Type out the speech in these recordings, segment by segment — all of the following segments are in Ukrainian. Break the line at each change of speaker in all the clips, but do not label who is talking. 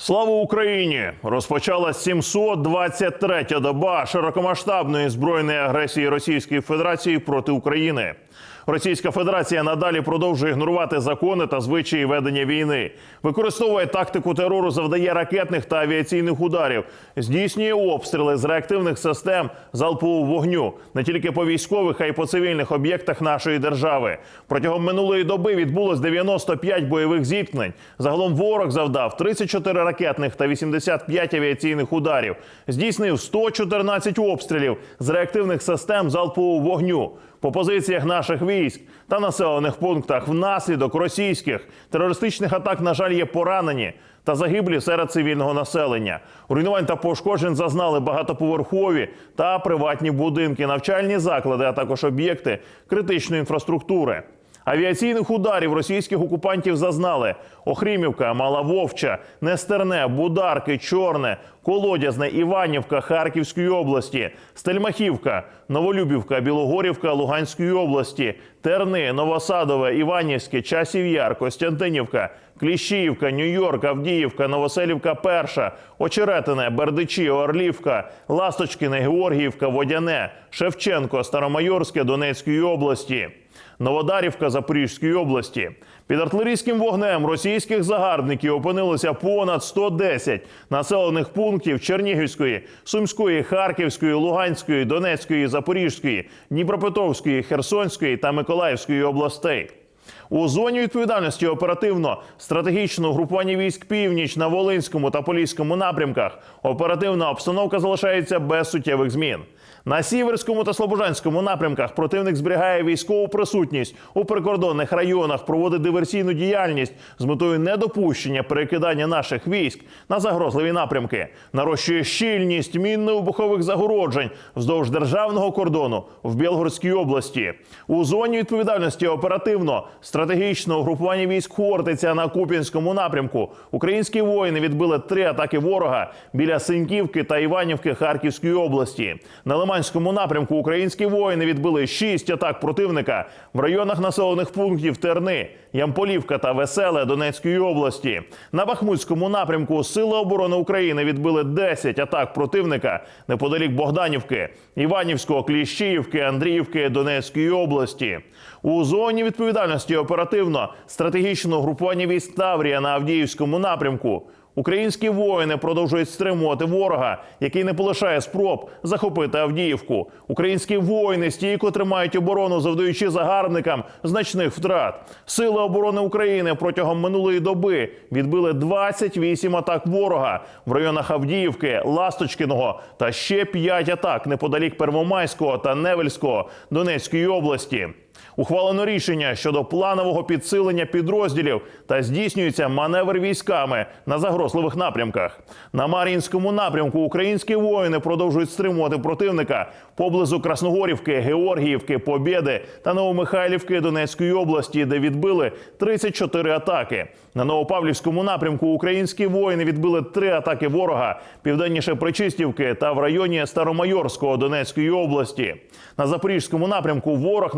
Слава Україні! Розпочала 723-я доба широкомасштабної збройної агресії Російської Федерації проти України. Російська Федерація надалі продовжує ігнорувати закони та звичаї ведення війни, використовує тактику терору, завдає ракетних та авіаційних ударів, здійснює обстріли з реактивних систем залпового вогню не тільки по військових, а й по цивільних об'єктах нашої держави. Протягом минулої доби відбулось 95 бойових зіткнень. Загалом ворог завдав 34 ракетних та 85 авіаційних ударів. Здійснив 114 обстрілів з реактивних систем залпового вогню по позиціях наших військ та населених пунктах внаслідок російських терористичних атак, на жаль, є поранені та загиблі серед цивільного населення. Руйнувань та пошкоджень зазнали багатоповерхові та приватні будинки, навчальні заклади, а також об'єкти критичної інфраструктури. Авіаційних ударів російських окупантів зазнали Охрімівка, Мала Вовча, Нестерне, Бударки, Чорне, Колодязне, Іванівка Харківської області, Стельмахівка, Новолюбівка, Білогорівка Луганської області, Терни, Новосадове, Іванівське, Часів Яр, Костянтинівка, Кліщіївка, Нью-Йорк, Авдіївка, Новоселівка, Перша, Очеретине, Бердичі, Орлівка, Ласточкине, Георгіївка, Водяне, Шевченко, Старомайорське Донецької області. Новодарівка Запорізької області. Під артилерійським вогнем російських загарбників опинилося понад 110 населених пунктів Чернігівської, Сумської, Харківської, Луганської, Донецької, Запорізької, Дніпропетровської, Херсонської та Миколаївської областей. У зоні відповідальності оперативно стратегічного групування військ північ на Волинському та Поліському напрямках оперативна обстановка залишається без суттєвих змін. На сіверському та слобожанському напрямках противник зберігає військову присутність у прикордонних районах, проводить диверсійну діяльність з метою недопущення перекидання наших військ на загрозливі напрямки, нарощує щільність мінно-вибухових загороджень вздовж державного кордону в Білгородській області. У зоні відповідальності оперативно стратегічного групування військ Хортиця на Куп'янському напрямку. Українські воїни відбили три атаки ворога біля Синьківки та Іванівки Харківської області. На Лиманському напрямку українські воїни відбили шість атак противника в районах населених пунктів Терни, Ямполівка та Веселе Донецької області. На Бахмутському напрямку Сили оборони України відбили 10 атак противника неподалік Богданівки, Іванівського, Кліщіївки, Андріївки Донецької області. У зоні відповідальності оперативно стратегічного групування військ Таврія на Авдіївському напрямку. Українські воїни продовжують стримувати ворога, який не полишає спроб захопити Авдіївку. Українські воїни стійко тримають оборону, завдаючи загарбникам значних втрат. Сили оборони України протягом минулої доби відбили 28 атак ворога в районах Авдіївки, Ласточкиного та ще 5 атак неподалік Первомайського та Невельського Донецької області. Ухвалено рішення щодо планового підсилення підрозділів та здійснюється маневр військами на загрозливих напрямках. На Мар'їнському напрямку українські воїни продовжують стримувати противника поблизу Красногорівки, Георгіївки, Побєди та Новомихайлівки Донецької області, де відбили 34 атаки. На Новопавлівському напрямку українські воїни відбили три атаки ворога південніше Причистівки та в районі Старомайорського Донецької області. На запорізькому напрямку ворог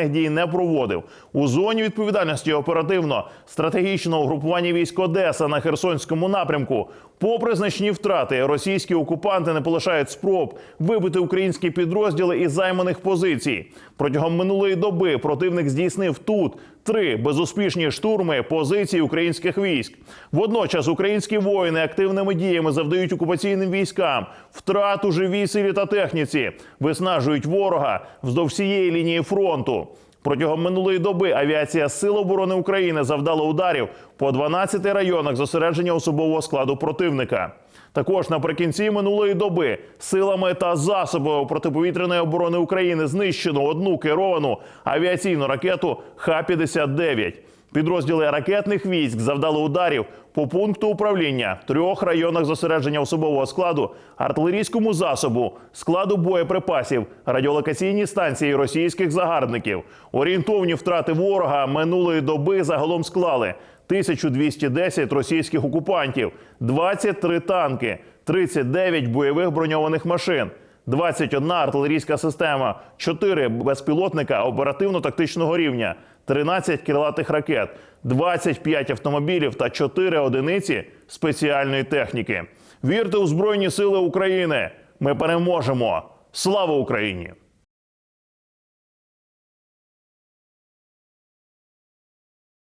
наступальних дій не проводив. У зоні відповідальності оперативно стратегічного групування військ Одеса на Херсонському напрямку. Попри значні втрати, російські окупанти не полишають спроб вибити українські підрозділи із займаних позицій. Протягом минулої доби противник здійснив тут три безуспішні штурми позицій українських військ. Водночас українські воїни активними діями завдають окупаційним військам втрату живій силі та техніці, виснажують ворога вздовж всієї лінії фронту. Протягом минулої доби авіація Сил оборони України завдала ударів по 12 районах зосередження особового складу противника. Також наприкінці минулої доби силами та засобами протиповітряної оборони України знищено одну керовану авіаційну ракету Х-59. Підрозділи ракетних військ завдали ударів по пункту управління, трьох районах зосередження особового складу, артилерійському засобу, складу боєприпасів, радіолокаційній станції російських загарбників. Орієнтовні втрати ворога минулої доби загалом склали 1210 російських окупантів, 23 танки, 39 бойових броньованих машин. 21 артилерійська система, 4 безпілотника оперативно-тактичного рівня, 13 крилатих ракет, 25 автомобілів та 4 одиниці спеціальної техніки. Вірте у Збройні Сили України! Ми переможемо! Слава Україні!